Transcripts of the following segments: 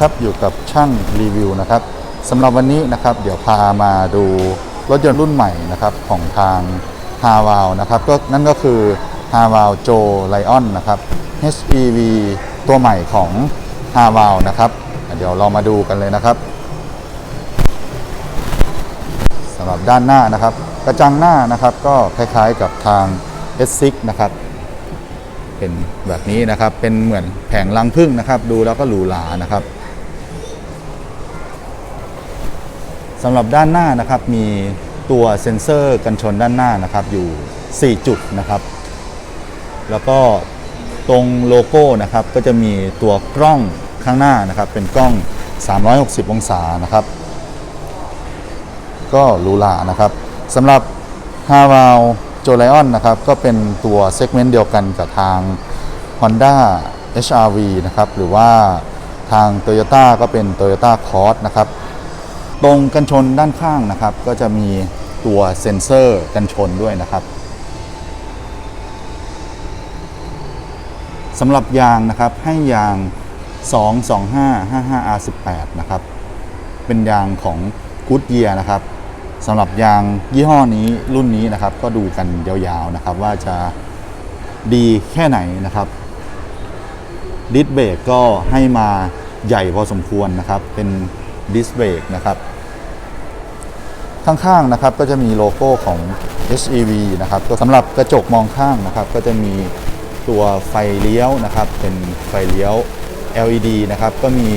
ครับอยู่กับช่างรีวิวนะครับสำหรับวันนี้นะครับเดี๋ยวพามาดูรถยนต์รุ่นใหม่นะครับของทาง h a w a l นะครับก็นั่นก็คือ h a w a l Joe Lion นะครับ HEV ตัวใหม่ของ h a w a l นะครับเดี๋ยวเรามาดูกันเลยนะครับสำหรับด้านหน้านะครับ กระจังหน้านะครับก็คล้ายๆกับทาง S6 นะครับเป็นแบบนี้นะครับเป็นเหมือนแผงรังผึ้งนะครับ ดูแล้วก็หรูหรานะครับ สำหรับด้านหน้านะครับมีตัวเซ็นเซอร์กันชนด้านหน้านะครับอยู่ 4 จุดนะครับ แล้วก็ตรงโลโก้นะครับก็จะมีตัวกล้องข้างหน้านะครับเป็นกล้อง 360 องศานะครับ ก็หรูหรานะครับสำหรับ h a v a l โจไลออนนะครับก็เป็นตัวเซกเมนต์เดียวกันกับทาง Honda HRV นะครับหรือว่าทาง Toyota ก็เป็น Toyota Cross นะครับ ตรงกันชนด้านข้างนะครับ ก็จะมีตัวเซ็นเซอร์กันชนด้วยนะครับสำหรับยางนะครับให้ยาง 22555R18 นะครับ เป็นยางของ Goodyear นะครับสำหรับยางยี่ห้อนี้รุ่นนี้นะครับ ก็ดูกันยาวๆนะครับ ว่าจะดีแค่ไหนนะครับดิสเบรกก็ให้มาใหญ่พอสมควรนะครับ เป็น ดิสเบรกนะครับ ข้างๆนะครับก็จะมีโลโก้ของ HEV นะครับก็สำหรับกระจกมองข้างนะครับ ก็จะมีตัวไฟเลี้ยวนะครับ เป็นไฟเลี้ยว LED นะครับ ก็มี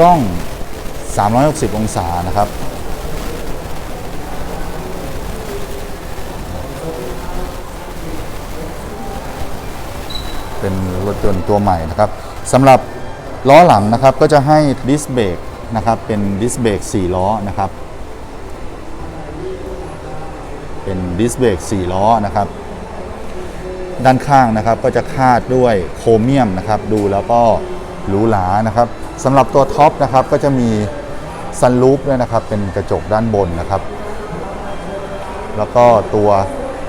ร่อง 360 องศานะครับเป็นรถยนต์ตัวใหม่นะครับสำหรับล้อหลังนะครับก็จะให้ดิสเบรก นะครับ เป็นดิสเบรก4ล้อนะครับ เป็นดิสเบรก4ล้อนะครับ ด้านข้างนะครับก็จะคาดด้วยโครเมียมนะครับ ดูแล้วก็หรูหรานะครับสำหรับตัวท็อปนะครับก็จะมีซันรูฟด้วยนะครับ เป็นกระจกด้านบนนะครับ แล้วก็ตัว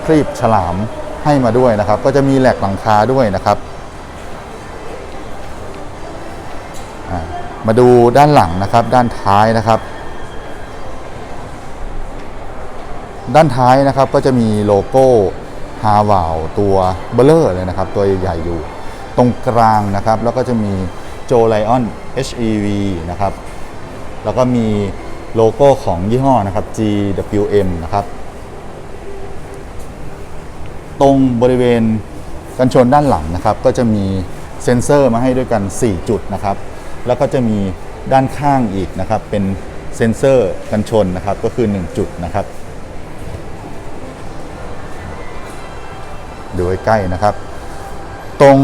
ครีบฉลามให้มาด้วยนะครับ ก็จะมีแหลกหลังคาด้วยนะครับ มาดูด้านหลังนะครับ ด้านท้ายนะครับ ด้านท้ายนะครับก็จะมีโลโก้ฮาวาวตัวเบลเลอร์เลยนะครับ ตัวใหญ่ๆอยู่ตรงกลางนะครับ แล้วก็จะมีโจไลออน HEV นะครับ แล้วก็มีโลโก้ของยี่ห้อนะครับ GWM นะครับ ตรงบริเวณกันชนด้านหลังนะครับ ก็จะมีเซ็นเซอร์มาให้ด้วยกัน 4 จุดนะครับ แล้วก็จะมีด้านข้างอีกนะครับเป็นเซ็นเซอร์กันชนนะครับก็คือ 1 จุดนะครับดูใกล้นะครับ ตรง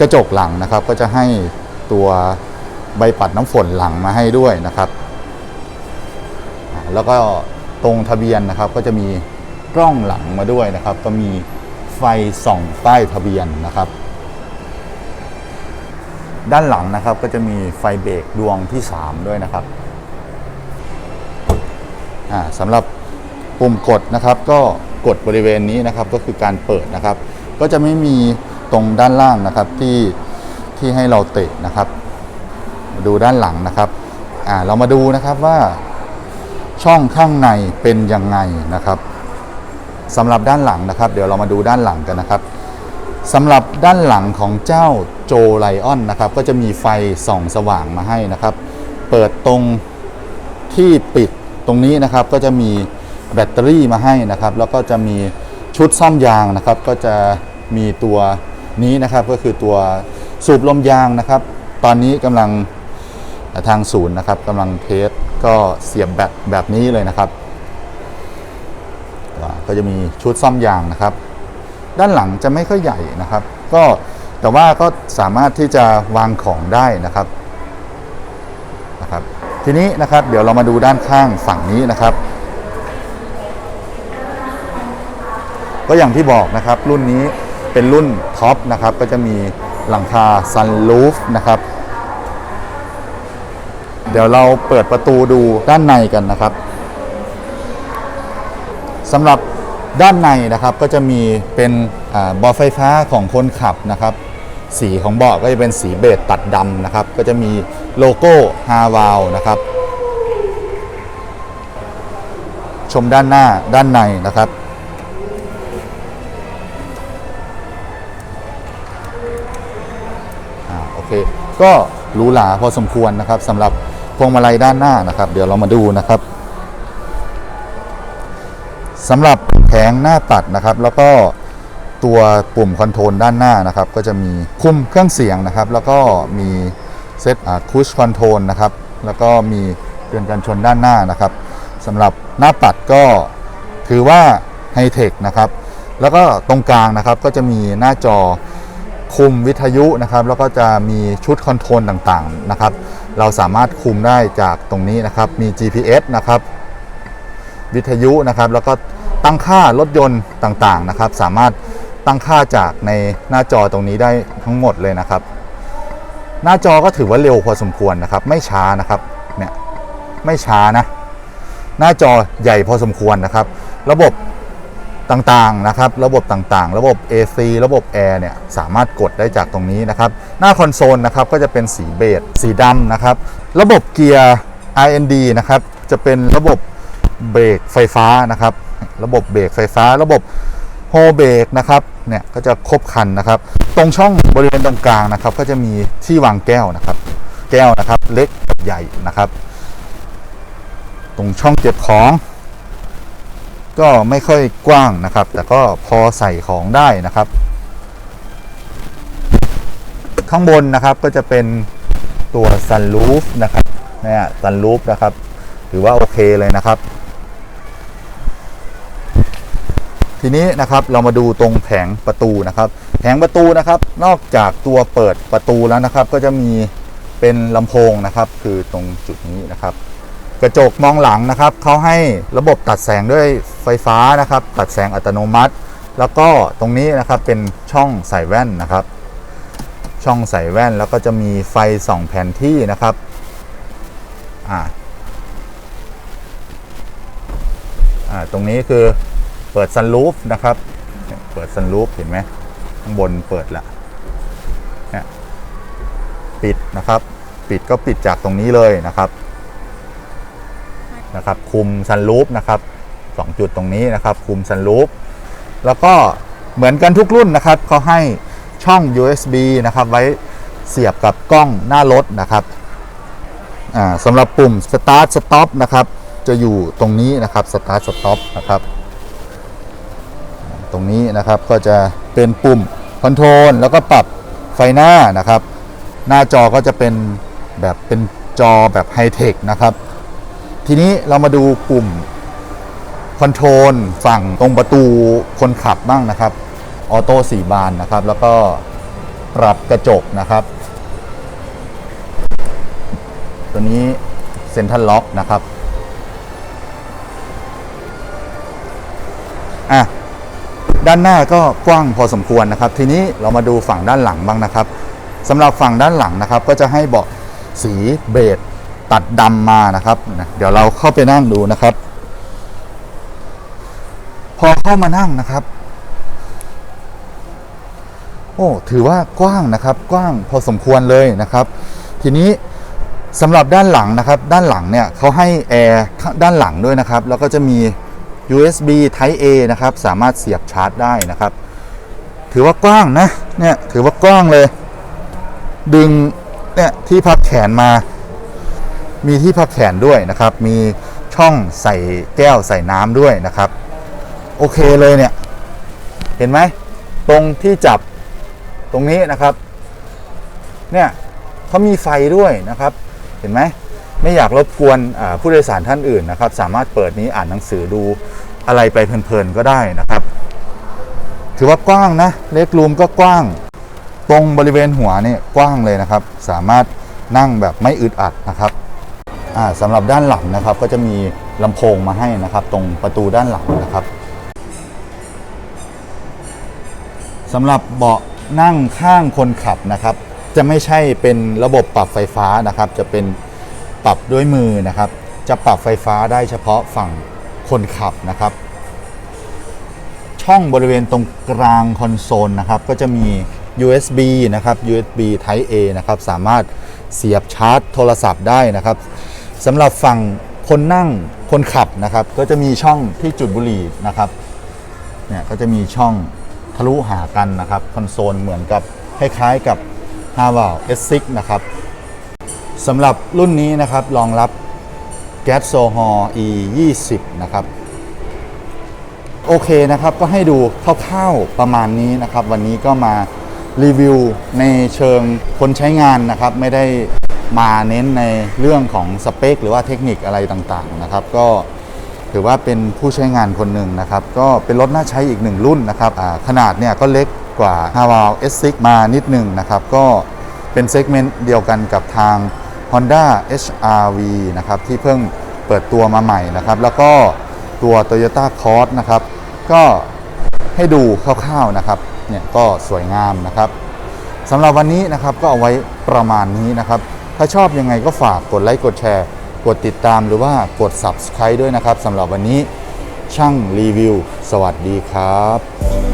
กระจกหลังนะครับก็จะให้ตัวใบปัดน้ำฝนหลังมาให้ด้วยนะครับ แล้วก็ตรงทะเบียนนะครับก็จะมีกล้องหลังมาด้วยนะครับ ก็มีไฟส่องใต้ทะเบียนนะครับ ด้านหลังนะครับก็จะมีไฟเบรกดวงที่ 3 ด้วยนะครับสำหรับปุ่มกดนะครับ ก็กดบริเวณนี้นะครับก็คือการเปิดนะครับ ก็จะไม่มีตรงด้านล่างนะครับที่ที่ให้เราเตะนะครับ ดูด้านหลังนะครับอ่าเรามาดูนะครับว่าช่องข้างในเป็นยังไงนะครับสำหรับด้านหลังนะครับ เดี๋ยวเรามาดูด้านหลังกันนะครับ สำหรับด้านหลังของเจ้าโจไลออนนะครับก็จะมีไฟส่องสว่างมาให้นะครับ เปิดตรงที่ปิดตรงนี้นะครับก็จะมีแบตเตอรี่มาให้นะครับ แล้วก็จะมีชุดซ่อมยางนะครับ ก็จะมีตัวนี้นะครับก็คือตัวสูบลมยางนะครับ ตอนนี้กำลังทางศูนย์นะครับกำลังเทสก็เสียบแบตแบบนี้เลยนะครับ ก็จะมีชุดซ่อมยางนะครับ ด้านหลังจะไม่ค่อยใหญ่นะครับ ก็แต่ว่าก็สามารถที่จะวางของได้นะครับนะครับ ทีนี้นะครับเดี๋ยวเรามาดูด้านข้างฝั่งนี้นะครับ ก็อย่างที่บอกนะครับรุ่นนี้เป็นรุ่นท็อปนะครับ ก็จะมีหลังคาซันลูฟนะครับ เดี๋ยวเราเปิดประตูดูด้านในกันนะครับสำหรับ ด้านในนะครับก็จะมีเป็นอาบอลไฟฟ้าของคนขับนะครับ สีของเบาะก็จะเป็นสีเบจตัดดำนะครับ ก็จะมีโลโก้ฮาวาวนะครับ ชมด้านหน้าด้านในนะครับอ่าโอเค ก็หรูหราพอสมควรนะครับสำหรับพวงมาลัยด้านหน้านะครับ เดี๋ยวเรามาดูนะครับ สำหรับแผงหน้าตัดนะครับ แล้วก็ตัวปุ่มคอนโทรลด้านหน้านะครับ ก็จะมีคุมเครื่องเสียงนะครับ แล้วก็มีเซตคูชคอนโทรลนะครับ แล้วก็มีเตือนกันชนด้านหน้านะครับสำหรับหน้าปัดก็ถือว่าไฮเทคนะครับ แล้วก็ตรงกลางนะครับก็จะมีหน้าจอคุมวิทยุนะครับ แล้วก็จะมีชุดคอนโทรลต่างๆนะครับ เราสามารถคุมได้จากตรงนี้นะครับ มี GPS นะครับ วิทยุนะครับ แล้วก็ตั้งค่ารถยนต์ต่างๆนะครับ สามารถตั้งค่าจากในหน้าจอตรงนี้ได้ทั้งหมดเลยนะครับ หน้าจอก็ถือว่าเร็วพอสมควรนะครับ ไม่ช้านะครับเนี่ยไม่ช้านะ หน้าจอใหญ่พอสมควรนะครับ ระบบต่างๆนะครับ ระบบต่างๆ ระบบ AC ระบบแอร์เนี่ยสามารถกดได้จากตรงนี้นะครับ หน้าคอนโซลนะครับก็จะเป็นสีเบจสีดำนะครับ ระบบเกียร์ IND นะครับ จะเป็นระบบ เบรกไฟฟ้านะครับ ระบบเบรกไฟฟ้า ระบบโฮเบรกนะครับเนี่ยก็จะครบครันนะครับ ตรงช่องบริเวณตรงกลางนะครับ ก็จะมีที่วางแก้วนะครับ แก้วนะครับ เล็กกับใหญ่นะครับ ตรงช่องเก็บของ ก็ไม่ค่อยกว้างนะครับ แต่ก็พอใส่ของได้นะครับ ข้างบนนะครับก็จะเป็นตัวซันรูฟนะครับเนี่ยซันรูฟนะครับ ถือว่าโอเคเลยนะครับ ทีนี้นะครับเรามาดูตรงแผงประตูนะครับ แผงประตูนะครับ นอกจากตัวเปิดประตูแล้วนะครับ ก็จะมีเป็นลำโพงนะครับ คือตรงจุดนี้นะครับ กระจกมองหลังนะครับเขาให้ระบบตัดแสงด้วยไฟฟ้านะครับ ตัดแสงอัตโนมัติ แล้วก็ตรงนี้นะครับเป็นช่องใส่แว่นนะครับ ช่องใส่แว่นแล้วก็จะมีไฟส่องแผนที่นะครับอ่าอ่าตรงนี้คือ เปิดซันรูฟนะครับ เปิดซันรูฟเห็นไหมข้างบนเปิดละนี่ปิดนะครับ ปิดก็ปิดจากตรงนี้เลยนะครับ นะครับ คุมซันรูฟนะครับสองจุดตรงนี้นะครับ คุมซันรูฟแล้วก็เหมือนกันทุกรุ่นนะครับเขาให้ช่อง USB นะครับ ไว้เสียบกับกล้องหน้ารถนะครับอ่าสำหรับปุ่ม Start Stop นะครับ จะอยู่ตรงนี้นะครับ Start Stop นะครับ ตรงนี้นะครับก็จะเป็นปุ่มคอนโทรลแล้วก็ปรับไฟหน้านะครับ หน้าจอก็จะเป็นแบบเป็นจอแบบไฮเทคนะครับ ทีนี้เรามาดูปุ่มคอนโทรลฝั่งตรงประตูคนขับบ้างนะครับออโต้สี่บานนะครับ แล้วก็ปรับกระจกนะครับ ตัวนี้เซ็นทรัลล็อกนะครับ ด้านหน้าก็กว้างพอสมควรนะครับ ทีนี้เรามาดูฝั่งด้านหลังบ้างนะครับสำหรับฝั่งด้านหลังนะครับ ก็จะให้เบาะสีเบจตัดดำมานะครับ เดี๋ยวเราเข้าไปนั่งดูนะครับ พอเข้ามานั่งนะครับ โอ้ถือว่ากว้างนะครับ กว้างพอสมควรเลยนะครับ ทีนี้สำหรับด้านหลังนะครับ ด้านหลังเนี่ยเขาให้แอร์ด้านหลังด้วยนะครับ แล้วก็จะมี USB Type A นะครับ สามารถเสียบชาร์จได้นะครับ ถือว่ากว้างนะ เนี่ย ถือว่ากว้างเลย ดึง เนี่ย ที่พักแขนมา มีที่พักแขนด้วยนะครับ มีช่องใส่แก้วใส่น้ำด้วยนะครับ โอเคเลยเนี่ย เห็นไหม ตรงที่จับตรงนี้นะครับ เนี่ยเขามีไฟด้วยนะครับ เห็นไหมไม่อยากรบกวนผู้โดยสารท่านอื่นนะครับ สามารถเปิดนี้อ่านหนังสือดู อะไรไปเพลินๆก็ได้นะครับ ถือว่ากว้างนะเล็กรูมก็กว้าง ตรงบริเวณหัวเนี่ยกว้างเลยนะครับ สามารถนั่งแบบไม่อึดอัดนะครับสำหรับด้านหลังนะครับ ก็จะมีลำโพงมาให้นะครับ ตรงประตูด้านหลังนะครับสำหรับเบาะนั่งข้างคนขับนะครับ จะไม่ใช่เป็นระบบปรับไฟฟ้านะครับ จะเป็นปรับด้วยมือนะครับ จะปรับไฟฟ้าได้เฉพาะฝั่ง คนขับนะครับ ช่องบริเวณตรงกลางคอนโซลนะครับก็จะมี USB นะครับ USB Type A นะครับสามารถเสียบชาร์จโทรศัพท์ได้นะครับสำหรับฝั่งคนนั่งคนขับนะครับ ก็จะมีช่องที่จุดบุหรี่นะครับเนี่ยก็จะมีช่องทะลุหากันนะครับคอนโซลเหมือนกับคล้ายๆกับ h a v a l S6 นะครับสำหรับรุ่นนี้นะครับรองรับ แก๊สโซฮอล์ E 20นะครับ โอเคนะครับก็ให้ดูคร่าวๆประมาณนี้นะครับ วันนี้ก็มารีวิวในเชิงคนใช้งานนะครับ ไม่ได้มาเน้นในเรื่องของสเปค หรือว่าเทคนิคอะไรต่างๆนะครับ ก็ถือว่าเป็นผู้ใช้งานคนหนึ่งนะครับ ก็เป็นรถน่าใช้อีกหนึ่งรุ่นนะครับขนาดเนี่ยก็เล็กกว่า h a v a l S6 มานิดหนึ่งนะครับ ก็เป็นเซกเมนต์เดียวกันกับทาง Honda HRV นะครับที่เพิ่งเปิดตัวมาใหม่นะครับ แล้วก็ตัว Toyota Cross นะครับ ก็ให้ดูคร่าวๆนะครับเนี่ยก็สวยงามนะครับสำหรับวันนี้นะครับก็เอาไว้ประมาณนี้นะครับ ถ้าชอบยังไงก็ฝากกดไลค์กดแชร์ กดติดตามหรือว่ากด Subscribe ด้วยนะครับสำหรับวันนี้ช่างรีวิว สวัสดีครับ